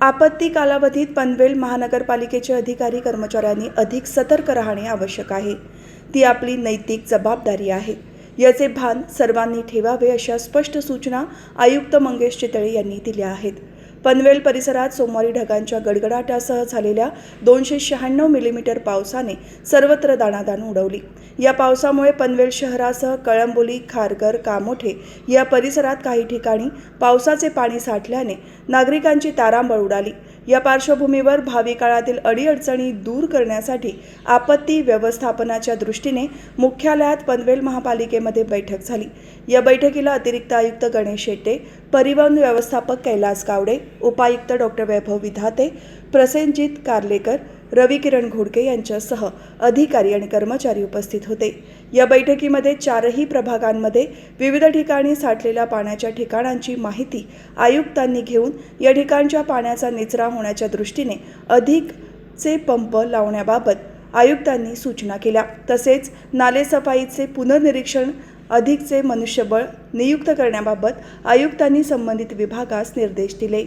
आपत्ती कालावधीत पनवेल महानगरपालिकेचे अधिकारी कर्मचाऱ्यांनी अधिक सतर्क राहणे आवश्यक आहे. ती आपली नैतिक जबाबदारी आहे. याचे भान सर्वांनी ठेवावे अशा स्पष्ट सूचना आयुक्त मंगेश चितळे यांनी दिल्या आहेत. पनवेल परिसरात सोमवारी ढगांच्या गडगडाटासह झालेल्या दोनशे शहाण्णव मिलीमीटर पावसाने सर्वत्र दाणादाण उडवली. या पावसामुळे पनवेल शहरासह कळंबोली खारघर कामोठे या परिसरात काही ठिकाणी पावसाचे पाणी साठल्याने नागरिकांची तारांबळ उडाली. या पार्श्वभूमीवर भावी काळातील अडीअडचणी दूर करण्यासाठी आपत्ती व्यवस्थापनाच्या दृष्टीने मुख्यालयात पनवेल महापालिकेमध्ये बैठक झाली. या बैठकीला अतिरिक्त आयुक्त गणेश शेट्टे परिवहन व्यवस्थापक कैलास गावडे उपायुक्त डॉक्टर वैभव विधाते प्रसेनजित कारलेकर रवी किरण घोडके यांच्यासह अधिकारी आणि कर्मचारी उपस्थित होते. या बैठकीमध्ये चारही प्रभागांमध्ये विविध ठिकाणी साठलेल्या पाण्याच्या ठिकाणांची माहिती आयुक्तांनी घेऊन या ठिकाणच्या पाण्याचा निचरा होण्याच्या दृष्टीने अधिकचे पंप लावण्याबाबत आयुक्तांनी सूचना केल्या. तसेच नालेसफाईचे पुनर्निरीक्षण अधिकचे मनुष्यबळ नियुक्त करण्याबाबत आयुक्तांनी संबंधित विभागास निर्देश दिले.